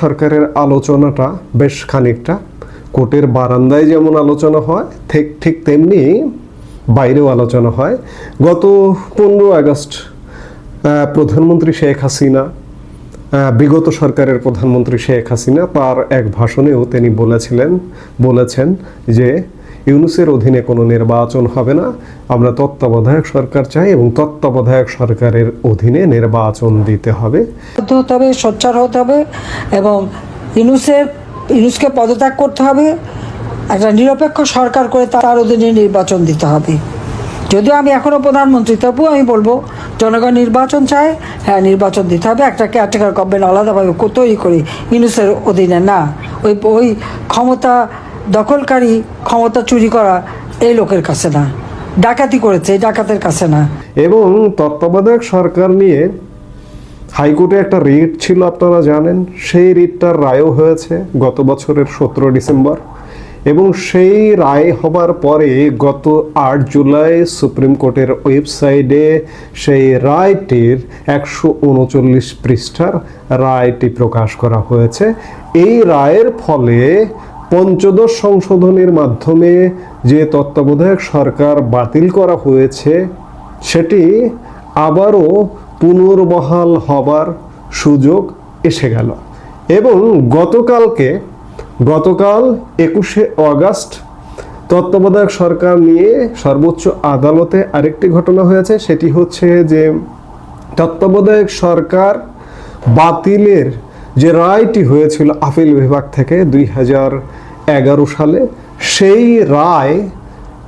সরকারের আলোচনাটা বেশ খানিকটা। কোর্টের বারান্দায় যেমন আলোচনা হয়, ঠিক ঠিক তেমনি বাইরেও আলোচনা হয়। গত পনেরো আগস্ট প্রধানমন্ত্রী শেখ হাসিনা বিগত সরকারের প্রধানমন্ত্রী শেখ হাসিনা তার এক ভাষণেও তিনি বলেছিলেন, বলেছেন যে ইউনুসের অধীনে কোনো নির্বাচন হবে না। আমরা তত্ত্বাবধায়ক সরকার চাই এবং তত্ত্বাবধায়ক সরকারের অধীনে নির্বাচন দিতে হবে। হতে হবে, সোচ্চার হতে হবে এবং ইউনুসের, ইউনুসকে পদত্যাগ করতে হবে। একটা নিরপেক্ষ সরকার করে তার অধীনে নির্বাচন দিতে হবে। যদিও আমি এখনও প্রধানমন্ত্রী, তবুও আমি বলব, জনগণ নির্বাচন চায় হ্যাঁ নির্বাচন দিতে হবে। একটা কেয়ারটেকার গভর্নমেন্ট আলাদাভাবে তৈরি করি ইনুসের অধীনে না। ওই ওই ক্ষমতা দখলকারী ক্ষমতা চুরি করা এই লোকের কাছে না। ডাকাতি করেছে এই ডাকাতের কাছে না। এবং তত্ত্বাবধায়ক সরকার নিয়ে হাইকোর্টে একটা রিট ছিল, আপনারা জানেন। সেই রিটটার রায়ও হয়েছে গত বছরের সতেরো ডিসেম্বর। এবং সেই রায় হবার পরে গত আট জুলাই সুপ্রিম কোর্টের ওয়েবসাইটে সেই রায়টির একশো উনচল্লিশ পৃষ্ঠার রায়টি প্রকাশ করা হয়েছে। এই রায়ের ফলে পঞ্চদশ সংশোধনের মাধ্যমে যে তত্ত্বাবধায়ক সরকার বাতিল করা হয়েছে, সেটি আবারও পুনর্বহাল হবার সুযোগ এসে গেল। এবং গতকালকে, গতকাল একুশে অগাস্ট, তত্ত্বাবধায়ক সরকার নিয়ে সর্বোচ্চ আদালতে আরেকটি ঘটনা হয়েছে, সেটি হচ্ছে যে তত্ত্বাবধায়ক সরকার বাতিলের যে রায়টি হয়েছিল আপিল বিভাগ থেকে দুই হাজার এগারো সালে, সেই রায়,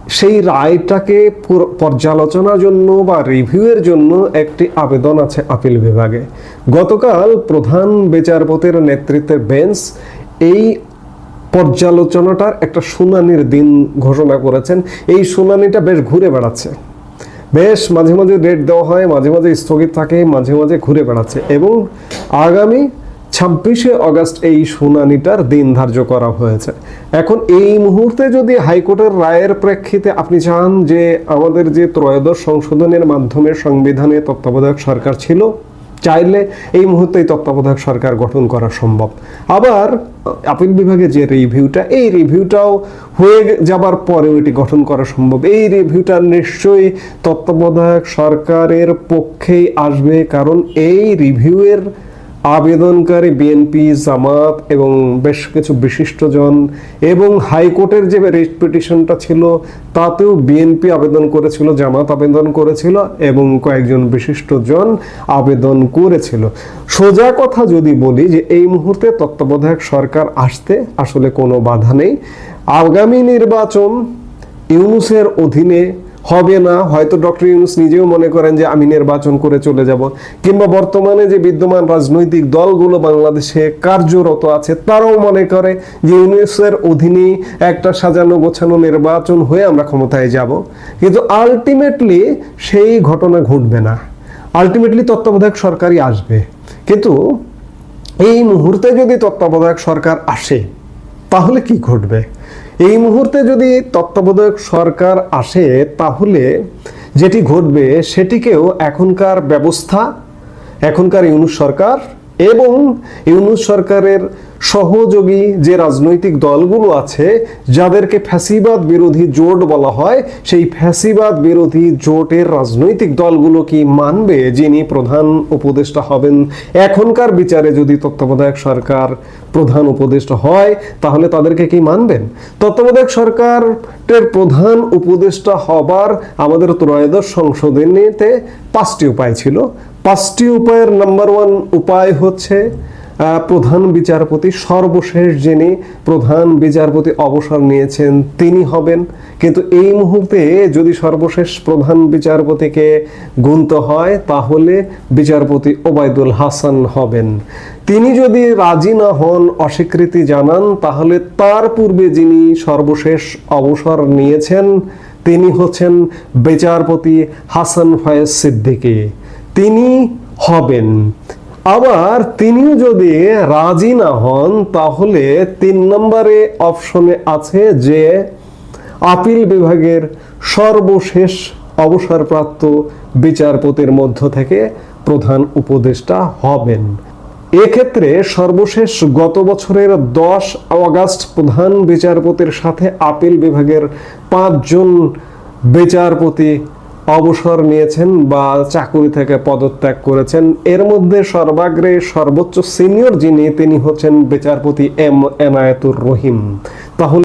সেই রায়টাকে পুর- পর্যালোচনার জন্য বা রিভিউয়ের জন্য একটি আবেদন আছে আপিল বিভাগে। গতকাল প্রধান বিচারপতির নেতৃত্বের বেঞ্চ এই পর্যালোচনাটার একটা শুনানির দিন ঘোষণা করেছেন। এই শুনানিটা বেশ ঘুরে বেড়াচ্ছে। বেশ মাঝে মাঝে ডেট দেওয়া হয়, মাঝে মাঝে স্থগিত থাকে, মাঝে মাঝে ঘুরে বেড়াচ্ছে এবং আগামী ছাব্বিশে অগস্ট এই শুনানিটার দিন ধার্য করা হয়েছে। এখন এই মুহূর্তে যদি হাইকোর্টের রায়ের প্রেক্ষিতে আপনি চান যে আমাদের যে ত্রয়োদশ সংশোধনের মাধ্যমে সংবিধানে তত্ত্বাবধায়ক সরকার ছিল, চাইলে এই মুহূর্তেই তত্ত্বাবধায়ক সরকার গঠন করা সম্ভব। আবার, আপিল বিভাগে যে রিভিউটা, এই রিভিউটাও হয়ে যাবার পরেও এটি গঠন করা সম্ভব। এই রিভিউটা নিশ্চয়ই তত্ত্বাবধায়ক সরকারের পক্ষেই আসবে, কারণ এই রিভিউয়ের আবেদনকারী বিএনপি, জামাত এবং বেশ কিছু বিশিষ্টজন এবং হাইকোর্টের যে রিট পিটিশনটা ছিল, তাতেও বিএনপি আবেদন করেছিল, জামাত আবেদন করেছিল এবং কয়েকজন বিশিষ্টজন আবেদন করেছিল। সোজা কথা যদি বলি যে এই মুহূর্তে তত্ত্বাবধায়ক সরকার আসতে আসলে কোনো বাধা নেই। আগামী নির্বাচন ইউনুসের অধীনে হবে না, হয়তো ডক্টর ইউনুস নিজেও মনে করেন যে আমি নির্বাচন করে চলে যাব। কিংবা বর্তমানে যে বিদ্যমান রাজনৈতিক দলগুলো বাংলাদেশে কার্যরত আছে, তারাও মনে করে যে ইউনুসের অধীনে একটা সাজানো গোছানো নির্বাচন হয়ে আমরা ক্ষমতায় যাব। কিন্তু আলটিমেটলি সেই ঘটনা ঘটবে না। আলটিমেটলি তত্ত্বাবধায়ক সরকারই আসবে। কিন্তু এই মুহূর্তে যদি তত্ত্বাবধায়ক সরকার আসে, তাহলে কি ঘটবে? এই মুহূর্তে যদি তত্ত্বাবধায়ক সরকার আসে, তাহলে যেটি ঘটবে সেটিকেও এখনকার ব্যবস্থা, এখনকার ইউনুস সরকার এবং ইউনুস সরকারের সহযোগী যে রাজনৈতিক দলগুলো আছে, যাদেরকে ফ্যাসিবাদ বিরোধী জোট বলা হয়, সেই ফ্যাসিবাদ বিরোধী জোটের রাজনৈতিক দলগুলো কি মানবে? যিনি প্রধান উপদেষ্টা হবেন, এখনকার বিচারে যদি তত্ত্বাবধায়ক সরকার প্রধান উপদেষ্টা হয়, তাহলে তাদেরকে কি মানবেন? তত্ত্বাবধায়ক সরকারের প্রধান উপদেষ্টা হবার আমাদের ত্রয়োদশ সংশোধনীতে পাঁচটি উপায় ছিল। পাঁচটি উপায়ের নাম্বার ওয়ান উপায় হচ্ছে প্রধান বিচারপতি সর্বশেষ যিনি প্রধান বিচারপতি অবসর নিয়েছেন তিনি হবেন। কিন্তু এই মুহূর্তে যদি সর্বশেষ প্রধান বিচারপতিকে গুনতে হয়, তাহলে বিচারপতি ওবায়দুল হাসান হবেন। তিনি যদি রাজি না হন, অস্বীকৃতি জানান, তাহলে তার পূর্বে যিনি সর্বশেষ অবসর নিয়েছেন, তিনি হচ্ছেন বিচারপতি হাসান ফয়েজ সিদ্দিকী। তিনি হবেন। আবার তিনিও যদি রাজি না হন, তাহলে তিন নম্বরে অপশনে আছে যে আপিল বিভাগের সর্বশেষ অবসরপ্রাপ্ত বিচারপতির মধ্য থেকে প্রধান উপদেষ্টা হবেন। এক্ষেত্রে সর্বশেষ গত বছরের দশ অগাস্ট প্রধান বিচারপতির সাথে আপিল বিভাগের পাঁচজন বিচারপতি অবসর নিয়েছেন বা চাকুরি থেকে পদত্যাগ করেছেন। এর মধ্যে সর্বাগ্রে সর্বোচ্চ সিনিয়র যিনি, তিনি হচ্ছেন বিচারপতি এম এনায়েতুর রহিম। তাহলে